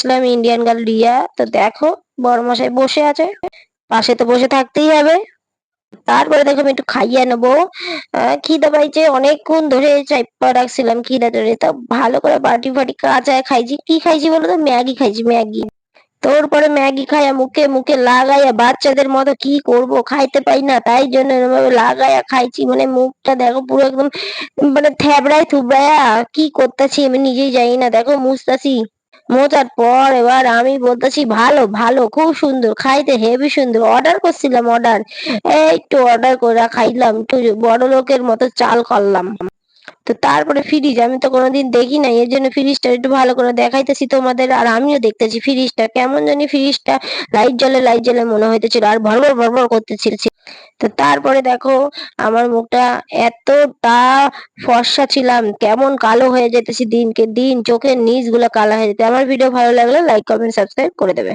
আসলাম Indian girl Riya তো দেখো, বড়মশাই বসে আছে। পাশে তো বসে থাকতেই হবে। তারপরে দেখো আমি একটু খাইয়ে নেব। খিদে পাইছে, অনেকক্ষণ ধরে চাইপা রাখছিলাম খিদে ধরে। তা ভালো করে বাটি ফাটি কাঁচায় খাইছি। কি খাইছি বলো তো? ম্যাগি খাইছি, ম্যাগি। তোর পরে ম্যাগি খাইয়া মুখে মুখে লাগাইয়া বাচ্চাদের মতো কি করব? খাইতে পাই না, তাই জন্য লাগাইয়া খাইছি। মানে মুখটা দেখো পুরো একদম মানে থ্যাবড়ায় থুবড়ায়া। কি করতেছি আমি নিজেই জানি না। দেখো, মুছতাছি। মোচার পর এবার আমি বলতেছি, ভালো ভালো, খুব সুন্দর, খাইতে হেভি সুন্দর অর্ডার করছিলাম অর্ডার এই একটু অর্ডার করে খাইলাম, একটু বড় লোকের মতো চাল করলাম। তো তারপরে ফ্রিজ আমি তো কোনোদিন দেখি নাই, এর জন্য ফ্রিজটা একটু ভালো করে দেখাইতেছি তোমাদের, আর আমিও দেখতেছি ফ্রিজটা কেমন জানি ফ্রিজটা লাইট জ্বলে লাইট জ্বলে মনে হইতেছিল, আর ভরভর ভরভর করতেছিল তো তারপরে দেখো, আমার মুখটা এতটা ফর্সা ছিলাম, কেমন কালো হয়ে যেতেছি দিনকে দিন, চোখের নিচগুলা কালো হয়ে যেতে আমার ভিডিও ভালো লাগলে লাইক কমেন্ট সাবস্ক্রাইব করে দেবে।